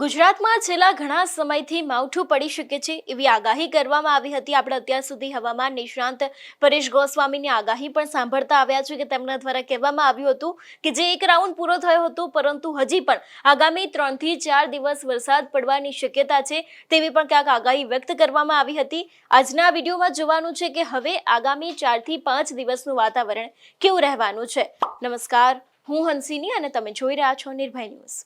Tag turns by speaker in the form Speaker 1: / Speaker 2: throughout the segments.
Speaker 1: ગુજરાતમાં છેલ્લા ઘણા સમયથી માવઠું પડી શકે છે એવી આગાહી કરવામાં આવી હતી. આપણે અત્યાર સુધી હવામાન નિષ્ણાંત પરેશ ગોસ્વામીની આગાહી પણ સાંભળતા આવ્યા છે કે તેમના દ્વારા કહેવામાં આવ્યું હતું કે જે એક રાઉન્ડ પૂરો થયો હતો, પરંતુ હજી પણ આગામી ત્રણથી ચાર દિવસ વરસાદ પડવાની શક્યતા છે તેવી પણ ક્યાંક આગાહી વ્યક્ત કરવામાં આવી હતી. આજના વિડીયોમાં જોવાનું છે કે હવે આગામી ચારથી પાંચ દિવસનું વાતાવરણ કેવું રહેવાનું છે. નમસ્કાર, હું હંસિની અને તમે જોઈ રહ્યા છો નિર્ભય ન્યૂઝ.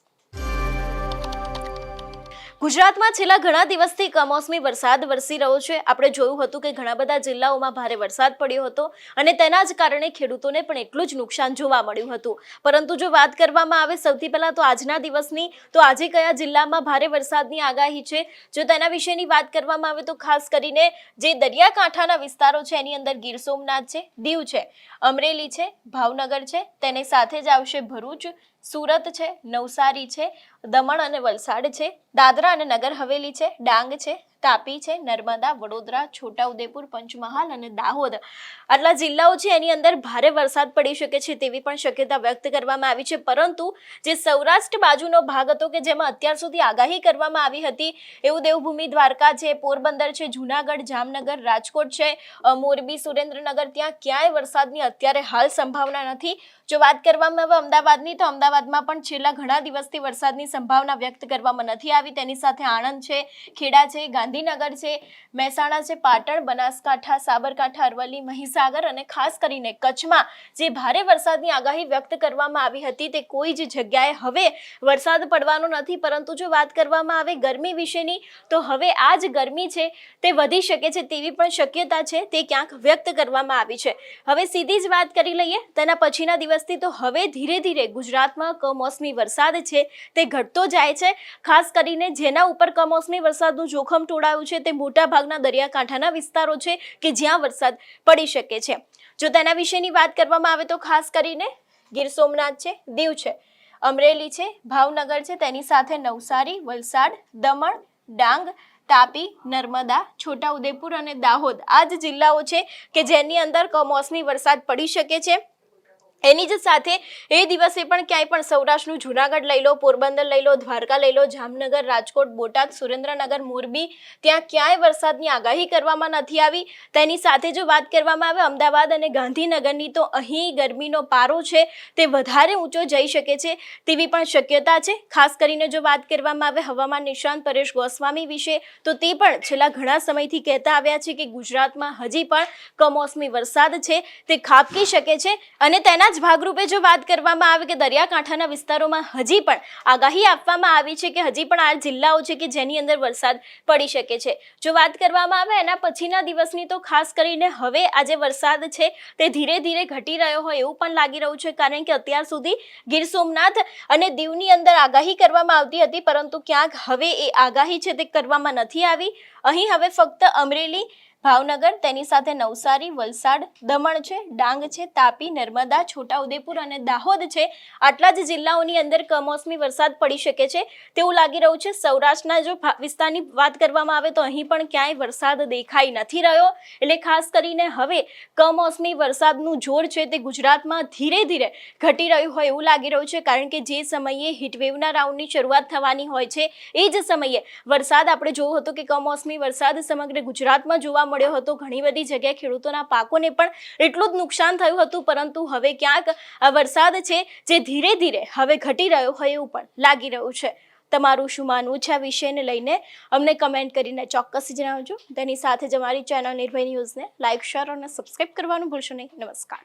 Speaker 1: ગુજરાતમાં છેલ્લા ઘણા દિવસથી કમોસમી વરસાદ વરસી રહ્યો છે. આપણે જોયું હતું કે ઘણા બધા જિલ્લાઓમાં ભારે વરસાદ પડ્યો હતો અને તેના જ કારણે ખેડૂતોને પણ એટલું જ નુકસાન જોવા મળ્યું હતું. પરંતુ જો વાત કરવામાં આવે સૌથી પહેલાં તો આજના દિવસની, તો આજે કયા જિલ્લામાં ભારે વરસાદની આગાહી છે? જો તેના વિશેની વાત કરવામાં આવે તો ખાસ કરીને જે દરિયાકાંઠાના વિસ્તારો છે, એની અંદર ગીર સોમનાથ છે, દીવ છે, અમરેલી છે, ભાવનગર છે, તેની સાથે જ આવશે ભરૂચ સુરત છે, નવસારી છે, દમણ અને વલસાડ છે, દાદરા અને નગર હવેલી છે, ડાંગ છે, તાપી છે, નર્મદા, વડોદરા, છોટાઉદેપુર, પંચમહાલ અને દાહોદ. આટલા જિલ્લાઓ છે, એની અંદર ભારે વરસાદ પડી શકે છે તેવી પણ શક્યતા વ્યક્ત કરવામાં આવી છે. પરંતુ જે સૌરાષ્ટ્ર બાજુનો ભાગ હતો કે જેમાં અત્યાર સુધી આગાહી કરવામાં આવી હતી, એવું દેવભૂમિ દ્વારકા છે, પોરબંદર છે, જુનાગઢ, જામનગર, રાજકોટ છે મોરબી, સુરેન્દ્રનગર, ત્યાં ક્યાંય વરસાદની અત્યારે હાલ સંભાવના નથી. જો વાત કરવામાં આવે અમદાવાદની, તો અમદાવાદમાં પણ છેલ્લા ઘણા દિવસથી વરસાદની સંભાવના વ્યક્ત કરવામાં નથી આવી. તેની સાથે આણંદ છે, ખેડા છે, ગાંધીનગર છે, મહેસાણા છે, પાટણ, બનાસકાંઠા, સાબરકાંઠા, અરવલ્લી, મહીસાગર અને ખાસ કરીને કચ્છમાં જે ભારે વરસાદની આગાહી વ્યક્ત કરવામાં આવી હતી તે કોઈ જ જગ્યાએ હવે વરસાદ પડવાનો નથી. પરંતુ જો વાત કરવામાં આવે ગરમી વિશેની, તો હવે આ જ ગરમી છે તે વધી શકે છે તેવી પણ શક્યતા છે તે ક્યાંક વ્યક્ત કરવામાં આવી છે. હવે સીધી જ વાત કરી લઈએ, તેના પછીના દિવસથી તો હવે ધીરે ધીરે ગુજરાતમાં કમોસમી વરસાદ છે, તે ઘટતો જાય છે. ખાસ કરીને જેના ઉપર કમોસમી વરસાદનું જોખમ ટોળાયું છે, તે મોટા ભાગના દરિયાકાંઠાના વિસ્તારો છે કે જ્યાં વરસાદ પડી શકે છે. જો તેના વિશેની વાત કરવામાં આવે તો ખાસ કરીને ગીર સોમનાથ છે, દીવ છે, અમરેલી છે, ભાવનગર છે, તેની સાથે નવસારી, વલસાડ, દમણ, ડાંગ, તાપી, નર્મદા, છોટાઉદેપુર અને દાહોદ આ જ જિલ્લાઓ છે કે જેની અંદર કમોસમી વરસાદ પડી શકે છે. એની જ સાથે એ દિવસે પણ ક્યાંય પણ સૌરાષ્ટ્રનું જુનાગઢ લઈ લો, પોરબંદર લઈ લો, દ્વારકા લઈ લો, જામનગર, રાજકોટ, બોટાદ, સુરેન્દ્રનગર, મોરબી, ત્યાં ક્યાંય વરસાદની આગાહી કરવામાં નથી આવી. તેની સાથે જો વાત કરવામાં આવે, અમદાવાદ અને ગાંધીનગરની, તો અહીં ગરમીનો પારો છે તે વધારે ઊંચો જઈ શકે છે તેવી પણ શક્યતા છે. ખાસ કરીને જો વાત કરવામાં આવે હવામાન નિષ્ણાંત પરેશ ગોસ્વામી વિશે, તો તે પણ છેલ્લા ઘણા સમયથી કહેતા આવ્યા છે કે ગુજરાતમાં હજી પણ કમોસમી વરસાદ છે, તે ખાબકી શકે છે અને તેના જ ભાગરૂપે જો વાત કરવામાં આવે કે દરિયાકાંઠાના વિસ્તારોમાં હજી પણ આગાહી આપવામાં આવી છે કે હજી પણ આ જિલ્લાઓ છે કે જેની અંદર વરસાદ પડી શકે છે. જો વાત કરવામાં આવે એના પછીના દિવસની તો ખાસ કરીને હવે આ જે વરસાદ છે તે ધીરે ધીરે ઘટી રહ્યો હોય એવું પણ લાગી રહ્યું છે કારણ કે અત્યાર સુધી ગીર સોમનાથ અને દીવની અંદર આગાહી કરવામાં આવતી હતી પરંતુ ક્યાંક હવે એ આગાહી છે તે કરવામાં નથી આવી. અહીં હવે ફક્ત અમરેલી ભાવનગર, તેની સાથે નવસારી, વલસાડ, દમણ છે, ડાંગ છે, તાપી, નર્મદા, છોટાઉદેપુર અને દાહોદ છે. આટલા જ જિલ્લાઓની અંદર કમોસમી વરસાદ પડી શકે છે તેવું લાગી રહ્યું છે. સૌરાષ્ટ્રના જો વિસ્તારની વાત કરવામાં આવે તો અહીં પણ ક્યાંય વરસાદ દેખાઈ નથી રહ્યો. એટલે ખાસ કરીને હવે કમોસમી વરસાદનું જોર છે તે ગુજરાતમાં ધીરે ધીરે ઘટી રહ્યું હોય એવું લાગી રહ્યું છે. કારણ કે જે સમયે હીટવેવના રાઉન્ડની શરૂઆત થવાની હોય છે, એ જ સમયે વરસાદ આપણે જોયો હતો કે કમોસમી વરસાદ સમગ્ર ગુજરાતમાં જોવા મળ્યો હતો. ઘણી બધી જગ્યાએ ખેડૂતોના પાકોને પણ એટલું જ નુકસાન થયું હતું, પરંતુ હવે ક્યાંક આ વરસાદ છે જે ધીરે ધીરે હવે ઘટી રહ્યો હોય એવું પણ લાગી રહ્યું છે. તમારું શું માનવું છે આ વિષયને લઈને? અમને કમેન્ટ કરીને ચોક્કસ જણાવજો. તેની સાથે જ અમારી ચેનલ નિર્ભય ન્યૂઝને લાઇક શેર અને સબસ્ક્રાઇબ કરવાનું ભૂલશો નહીં. નમસ્કાર.